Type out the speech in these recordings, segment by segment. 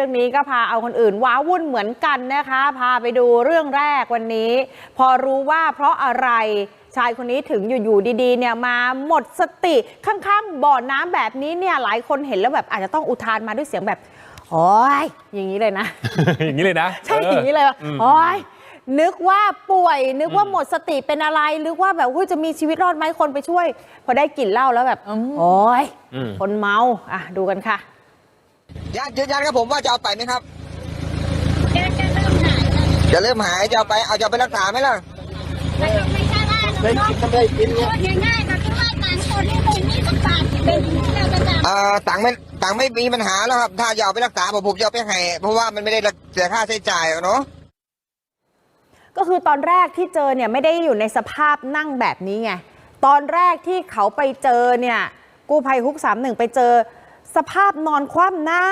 รื่องนี้ก็พาเอาคนอื่นว้าวุ่นเหมือนกันนะคะ พาไปดูเรื่องแรกวันนี้ พอรู้ว่าเพราะอะไรชายคนนี้ถึงอยู่ๆดีๆเนี่ยมาหมดสติข้างๆบ่อน้ำแบบนี้เนี่ยหลายคนเห็นแล้วแบบอาจจะต้องอุทานมาด้วยเสียงแบบโอ้ยอย่างนี้เลยนะ อย่างนี้เลยนะ ใช่อย่างนี้เลยว่าอืมโอ้ยนึกว่าป่วย นึกว่าหมดสติเป็นอะไร นึกว่าแบบอุ๊ยจะมีชีวิตรอดไหมคนไปช่วย พอได้กลิ่นเหล้าแล้วแบบโอ้ยอืมคนเมาอะดูกันค่ะ ญาติยืนยันครับผมว่าจะเอาไปไหมครับแกจะเริ่มหายแล้วจะเริ่มหายจะเอาไปเอาจะเอาไปรักษาไหมล่ะแต่ก็ไม่ใช่ว่าหนูเนาะพูดง่ายๆก็คือว่าต่างคนที่มุมนี้สักบาทเป็นอย่างนี้เราประจำเอ่อต่างไม่ต่างไม่มีปัญหาแล้วครับ ถ้าจะเอาไปรักษาผมผมจะเอาไปให้เพราะว่ามันไม่ได้เสียค่าใช้จ่ายอะเนาะ ก็คือตอนแรกที่เจอเนี่ยไม่ได้อยู่ในสภาพนั่งแบบนี้ไง ตอนแรกที่เขาไปเจอเนี่ยกู้ภัยฮุกสามหนึ่งไปเจอ สภาพนอนคว่ำหน้า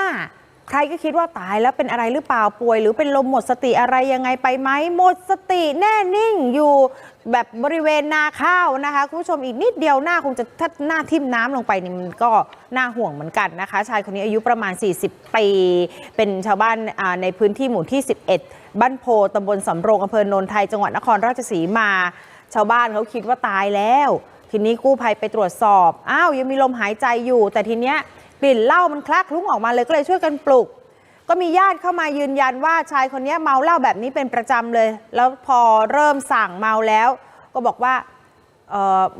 ใครก็คิดว่าตายแล้วเป็นอะไรหรือเปล่าป่วย หรือเป็นลมหมดสติอะไรยังไงไปไหมหมดสติแน่นิ่งอยู่แบบบริเวณนาข้าวนะคะคุณผู้ชมอีกนิดเดียวหน้าคงจะถ้าหน้าทิ่มน้ำลงไปนี่มันก็น่าห่วงเหมือนกันนะคะ ชายคนนี้อายุประมาณ 40 ปี เป็นชาวบ้านในพื้นที่หมู่ที่ 11 บ้านโพตำบลสำโรงอำเภอโนนไทยจังหวัดนครราชสีมา ชาวบ้านเขาคิดว่าตายแล้ว ทีนี้กู้ภัยไปตรวจสอบอ้าวยังมีลมหายใจอยู่ แต่ทีเนี้ย กลิ่นเหล้ามันคลักคลุ้งออกมาเลยก็เลยช่วยกันปลุก ก็มีญาติเข้ามายืนยันว่าชายคนนี้เมาเหล้าแบบนี้เป็นประจำเลย แล้วพอเริ่มสั่งเมาแล้ว ก็บอกว่า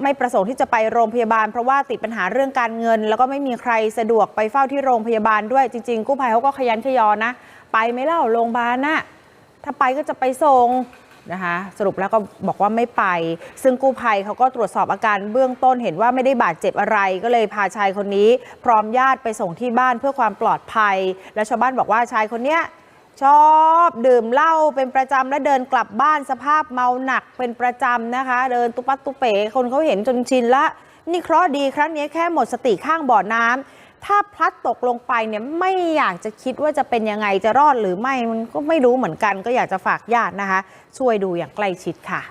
ไม่ประสงค์ที่จะไปโรงพยาบาล เพราะว่าติดปัญหาเรื่องการเงิน แล้วก็ไม่มีใครสะดวกไปเฝ้าที่โรงพยาบาลด้วยจริง ๆ กู้ภัยเขาก็ขยันขยอนะ ไปไม่เล่าโรงพยาบาลน่ะถ้าไปก็จะไปส่ง นะคะสรุปแล้วก็บอกว่าไม่ไป ซึ่งกู้ภัยเขาก็ตรวจสอบอาการเบื้องต้นเห็นว่าไม่ได้บาดเจ็บอะไรก็เลยพาชายคนนี้ พร้อมญาติไปส่งที่บ้านเพื่อความปลอดภัย และชาวบ้านบอกว่าชายคนเนี้ยชอบดื่มเหล้าเป็นประจำและเดินกลับบ้านสภาพเมาหนักเป็นประจำนะคะ เดินตุปัตตุเป๋คนเขาเห็นจนชินละ นี่เคราะห์ดีครั้งนี้แค่หมดสติข้างบ่อน้ำ ถ้าพลัดตกลงไปเนี่ยไม่อยากจะคิดว่าจะเป็นยังไงจะรอดหรือไม่มันก็ไม่รู้เหมือนกัน ก็อยากจะฝากญาตินะคะ ช่วยดูอย่างใกล้ชิดค่ะ